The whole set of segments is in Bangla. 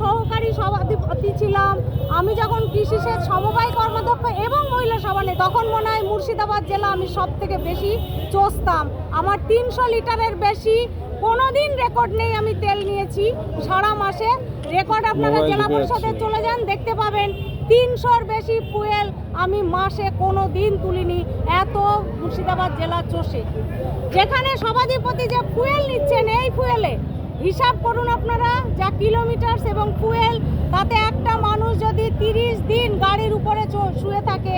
সহকারী সভাপতি ছিলাম। আমি যখন কৃষি সেচ সমবায় কর্মাধ্যক্ষ এবং মহিলা সভানে তখন মনে হয় মুর্শিদাবাদ জেলা আমি সব থেকে বেশি চষতাম। আমার তিনশো লিটারের বেশি কোনোদিন রেকর্ড নেই আমি তেল নিয়েছি। সারা মাসে রেকর্ড আপনারা জেলা পরিষদে চলে যান দেখতে পাবেন তিনশোর বেশি ফুয়েল আমি মাসে কোনো দিন তুলিনি। এত মুর্শিদাবাদ জেলা চষে। যেখানে সভাধিপতি যে ফুয়েল নিচ্ছেন এই ফুয়েলে হিসাব করুন আপনারা যা কিলোমিটার এবং ফুয়েল তাতে একটা মানুষ যদি তিরিশ দিন গাড়ির উপরে শুয়ে থাকে,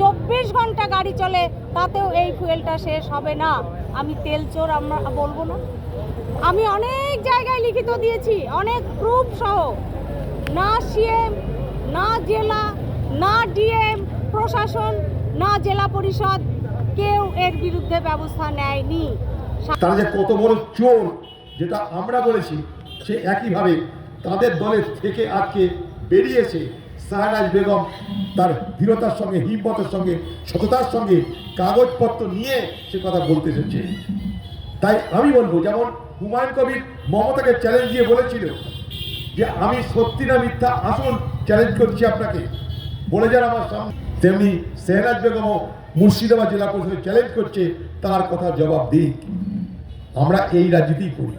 চব্বিশ ঘণ্টা গাড়ি চলে, তাতেও এই ফুয়েলটা শেষ হবে না। আমি তেল চোর, আমরা বলব না। আমি অনেক জায়গায় লিখিত দিয়েছি, অনেক প্রুফ সহ। না সিএম না জেলা, না ডিএম প্রশাসন, না জেলা পরিষদ, কেউ এর বিরুদ্ধে ব্যবস্থা নেয়নি। তারা যে কত বড় চোর, যেটা আমরা বলেছি সে একইভাবে তাদের দলের থেকে আজকে বেরিয়েছে সাহারাজ বেগম। তার দৃঢ়তার সঙ্গে, হিম্মতের সঙ্গে, সততার সঙ্গে কাগজপত্র নিয়ে সে কথা বলতে এসেছে। তাই আমি বলব, যেমন হুমায়ুন কবির মমতাকে চ্যালেঞ্জ দিয়ে বলেছিল যে, আমি সত্যি না মিথ্যা? আসুন চ্যালেঞ্জ করছি আপনাকে। বলে যান আমার সামনে। তেমনি সেহরাজ বেগমও মুর্শিদাবাদ জেলা পরিষদে চ্যালেঞ্জ করছে, তার কথা জবাব দিই আমরা এই রাজনীতিই করি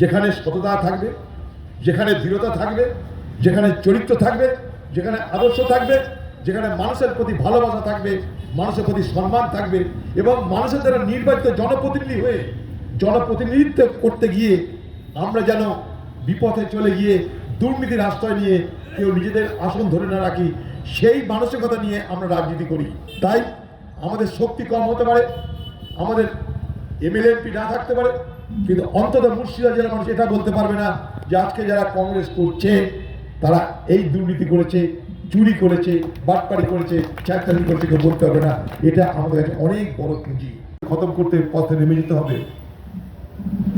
যেখানে সততা থাকবে, যেখানে দৃঢ়তা থাকবে, যেখানে চরিত্র থাকবে, যেখানে আদর্শ থাকবে, যেখানে মানুষের প্রতি ভালোবাসা থাকবে, মানুষের প্রতি সম্মান থাকবে এবং মানুষের দ্বারা নির্বাচিত জনপ্রতিনিধি হয়ে জনপ্রতিনিধিত্ব করতে গিয়ে আমরা যেন বিপথে চলে গিয়ে দুর্নীতির আশ্রয় নিয়ে কেউ নিজেদের আসন ধরে না রাখি, সেই মানসিকতা নিয়ে আমরা রাজনীতি করি। তাই আমাদের শক্তি কম হতে পারে, আমাদের এমএলএ এমপি না থাকতে পারে কিন্তু অন্তত মুর্শিদাবাদ জেলার মানুষ এটা বলতে পারবে না যে আজকে যারা কংগ্রেস করছে, তারা এই দুর্নীতি করেছে, চুরি করেছে, বাটপাড়ি করেছে চাকরি করেছে কেউ বলতে হবে না। এটা আমাদের কাছে অনেক বড় পুঁজি। খতম করতে পথে নেমে যেতে হবে।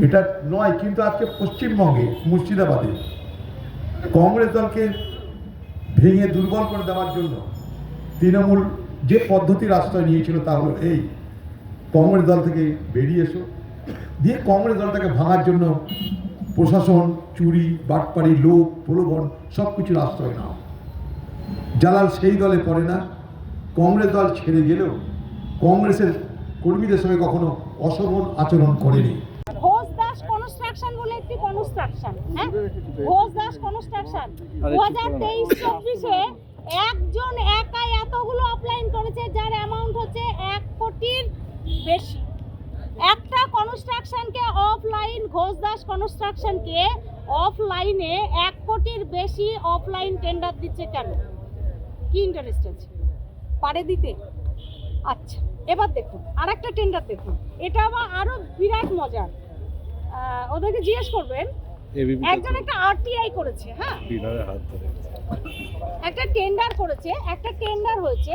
এটা নয়, কিন্তু আজকে পশ্চিমবঙ্গে, মুর্শিদাবাদে কংগ্রেস দলকে ভেঙে দুর্বল করে দেওয়ার জন্য তৃণমূল যে পদ্ধতির আশ্রয় নিয়েছিল তা হলো এই। কংগ্রেস দল থেকে বেরিয়ে এসো। দিয়ে কংগ্রেস দলটাকে ভাঙার জন্য প্রশাসন চুরি বাটপাড়ি লোক প্রলোভন সব কিছুর আশ্রয় নাও। জালাল সেই দলে পড়ে না। কংগ্রেস দল ছেড়ে গেলেও কংগ্রেসের কর্মীদের সঙ্গে কখনো অশোভন আচরণ করেনি। ঘোষ দাস কনস্ট্রাকশন বলে একটি কনস্ট্রাকশন হ্যাঁ? ঘোষ দাস কনস্ট্রাকশন দু হাজার বলো তেইশ চব্বিশে একজন একাই এতগুলো অফলাইন করেছে যার অ্যামাউন্ট হচ্ছে এক কোটির বেশি। একটা কনস্ট্রাকশনকে অফলাইন ঘোষ দাস কনস্ট্রাকশনকে অফলাইনে এক কোটির বেশি অফলাইন টেন্ডার দিচ্ছে কেন? কি ইন্টারেস্ট আছে? পারে দিতে? আচ্ছা এবার দেখুন আর একটা টেন্ডার দেখুন। এটা আবার আরও বিরাট মজার ওদেরকে জিজ্ঞেস করবেন একজন একটা আরটিআই করেছে হ্যাঁ? ডিলারের হাত ধরে। একটা টেন্ডার করেছে একটা টেন্ডার হয়েছে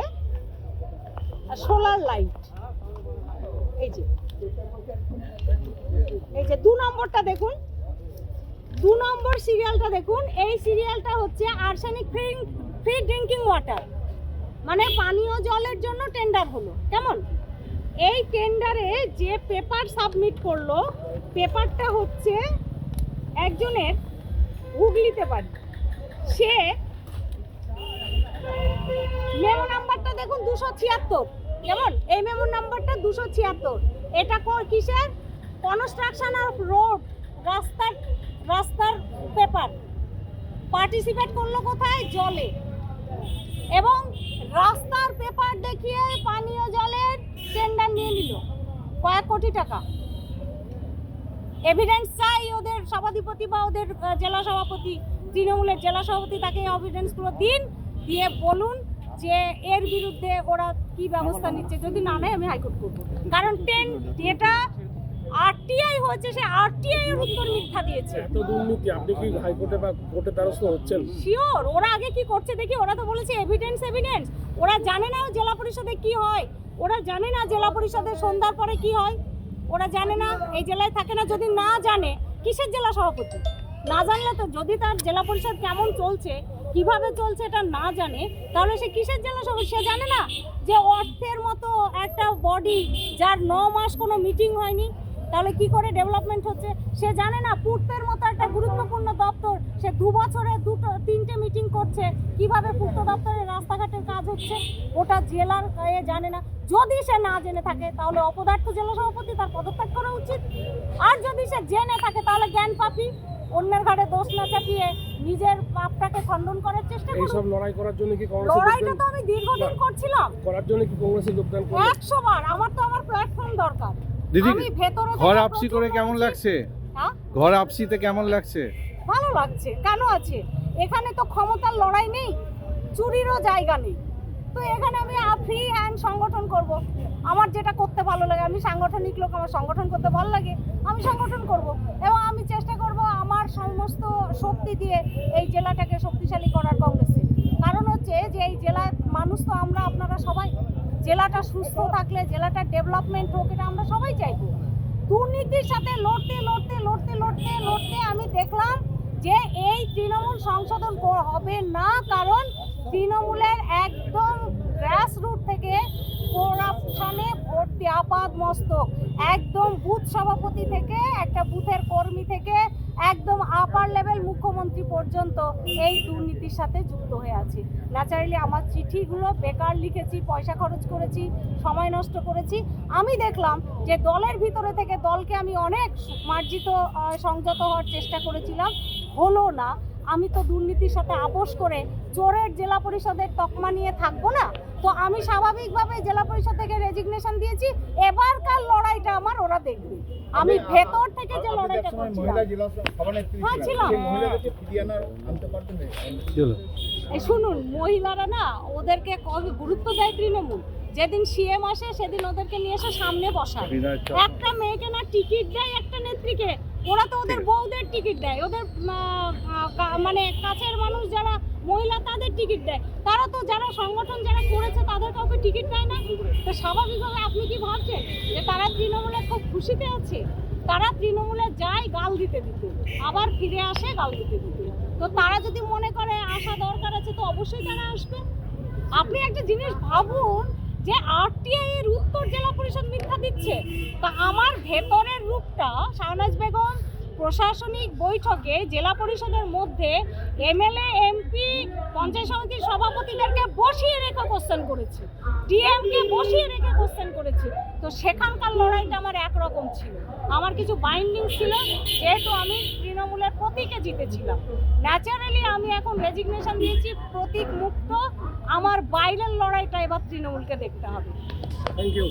সোলার লাইট। এই যে এই যে দু নম্বরটা দেখুন। দু নম্বর সিরিয়ালটা দেখুন। এই সিরিয়ালটা হচ্ছে arsenic free free drinking water. মানে পানীয় জলের জন্য টেন্ডার হলো। কেমন? এই টেন্ডারে যে পেপার সাবমিট করল, পেপারটা হচ্ছে একজনের হুগলিতে বাড়ি। সে মেমো নাম্বারটা দেখুন, দুশো ছিয়াত্তর। কেমন? এই মেমো নাম্বারটা দুশো ছিয়াত্তর। এটা কিসের? কনস্ট্রাকশন অফ রোড রাস্তার রাস্তার পেপার। পার্টিসিপেট করল কোথায়? জলে। এবং রাস্তার পেপার দেখিয়ে পানীয় জলের টেন্ডার নিয়ে নিল। কয়েক কোটি টাকা। এভিডেন্স চাই ওদের সভাধিপতি বা ওদের জেলা সভাপতি, তৃণমূলের জেলা সভাপতি তাকে এভিডেন্সগুলো দিন, দিয়ে বলুন যে এর বিরুদ্ধে ওরা কি ব্যবস্থা নিচ্ছে। যদি না নেয় আমি হাইকোর্ট করব। কারণ টেন যেটা আরটিআই হয়েছে সে আরটিআই এর উত্তর মিথ্যা দিয়েছে। এত দুর্নীতি আপনি কি হাইকোর্টে বা কোর্টে দ্বারস্থ হচ্ছেন? শিওর ওরা আগে কি করছে দেখি ওরা তো বলেছে এভিডেন্স এভিডেন্স ওরা জানে না জেলা পরিষদে কি হয়। ওরা জানে না জেলা পরিষদে সন্ধ্যার পরে কি হয়। ওরা জানে না এই জেলায় থাকে না যদি না জানে কিসের জেলা সভাপতি? না জানলে তো যদি তার জেলা পরিষদ কেমন চলছে কীভাবে চলছে এটা না জানে তাহলে সে কিসের জেলা সভাপতি? সে জানে না যে অর্থের মতো একটা বডি যার ন মাস কোনো মিটিং হয়নি। তাহলে কি করে ডেভেলপমেন্ট হচ্ছে? সে জানে না পূর্তের মতো একটা গুরুত্বপূর্ণ দপ্তর সে দু বছরে দুটো তিনটে মিটিং করছে কীভাবে পূর্ত দপ্তরের রাস্তাঘাটের কাজ হচ্ছে ওটা জেলার এ জানে না। যদি সে না জেনে থাকে তাহলে অপদার্থ জেলা সভাপতি তার পদত্যাগ করা উচিত। আর যদি সে জেনে থাকে তাহলে জ্ঞান পাপি অন্যের ঘাড়ে দোষ না চাপিয়ে নিজের পাপটাকে খণ্ডন করার চেষ্টা এইসব করুন লড়াই করার জন্য কি কংগ্রেসে লড়াইটা তো আমি দীর্ঘদিন করছিলাম। করার জন্য কি কংগ্রেসে যোগদান করবেন একশো বার আমার তো আমার প্ল্যাটফর্ম দরকার। দিদি আমি ভেতরে ঘর আপসি করে কেমন লাগছে? হ্যাঁ? ঘর আপসিতে কেমন লাগছে? ভালো লাগছে। কেন আছে? এখানে তো ক্ষমতার লড়াই নেই চুরিরও জায়গা নেই। তো এখানে আমি ফ্রি হ্যান্ড সংগঠন করব। আমার যেটা করতে ভালো লাগে আমি সাংগঠনিক লোক আমার সংগঠন করতে ভালো লাগে আমি সংগঠন করব। এবং আমি চেষ্টা করব আমার সমস্ত শক্তি দিয়ে এই জেলাটাকে শক্তিশালী করার কংগ্রেসে। কারণ হচ্ছে যে এই জেলার মানুষ তো আমরা আপনারা সবাই। জেলাটা সুস্থ থাকলে, জেলাটা ডেভেলপমেন্ট হোক, এটা আমরা সবাই চাইব। দুর্নীতির সাথে লড়তে লড়তে লড়তে লড়তে লড়তে আমি দেখলাম যে এই তৃণমূল সংশোধন হবে না, কারণ তৃণমূলের একদম গ্রাস রুট থেকে করাপশনে ভর্তি আপাদ মস্তক। একদম বুথ সভাপতি থেকে, একটা বুথের কর্মী থেকে, একদম আপার লেভেল মুখ্যমন্ত্রী পর্যন্ত এই দুর্নীতির সাথে যুক্ত হয়ে আছে। ন্যাচারালি আমার চিঠিগুলো বেকার লিখেছি, পয়সা খরচ করেছি, সময় নষ্ট করেছি। আমি দেখলাম যে দলের ভিতরে থেকে দলকে আমি অনেক মার্জিত সংযত হওয়ার চেষ্টা করেছিলাম। হলো না। আমি তো দুর্নীতির সাথে আপোষ করে চোরের জেলা পরিষদের তকমা নিয়ে থাকব না? তো আমি স্বাভাবিকভাবে জেলা পরিষদ থেকে রেজিগনেশন দিয়েছি। এবারকার লড়াইটা আমার ওরা দেখবে। আমি ভেতর থেকে যে লড়াইটা করছিলাম। হ্যাঁ ছিলাম। শুনুন মহিলারা না ওদেরকে কবে গুরুত্ব দেয় তৃণমূল? যেদিন সিএম আসে সেদিন ওদেরকে নিয়ে এসে সামনে বসায়। একটা মেয়েকে না টিকিট দেয় একটা নেত্রীকে। ওরা তো ওদের বউদের টিকিট দেয়। ওদের মানে কাছের মানুষ যারা মহিলা তাদের টিকিট দেয়। তারা তো যারা সংগঠন যারা করেছে তাদের কাউকে টিকিট দেয় না। তো স্বাভাবিকভাবে আপনি কি ভাবছেন যে তারা তৃণমূলে খুব খুশিতে আছে? তারা তৃণমূলে যায় গাল দিতে দিতে। আবার ফিরে আসে গাল দিতে দিতে। তো তারা যদি মনে করে আসা দরকার আছে তো অবশ্যই তারা আসবে। আপনি একটা জিনিস ভাবুন যে আরটিআই এর উত্তর জেলা পরিষদ মিথ্যা দিচ্ছে, তা আমার ভেতরের রূপটা শাহনাজ বেগম প্রশাসনিক বৈঠকে জেলা পরিষদের মধ্যে এমএলএ, এমপি, পঞ্চায়েত সমিতির সভাপতিদেরকে বসিয়ে রেখে কোশ্চেন করেছে। ডিএমকে বসিয়ে রেখে কোশ্চেন করেছে। তো সেখানকার লড়াইটা আমার একরকম ছিল। আমার কিছু বাইন্ডিং ছিল, যেহেতু আমি প্রতীকে জিতেছিলাম। ন্যাচারালি আমি এখন রেজিগনেশন দিয়েছি, প্রতীক মুক্ত। আমার বাইরের লড়াইটা এবার তৃণমূলকে দেখতে হবে। Thank you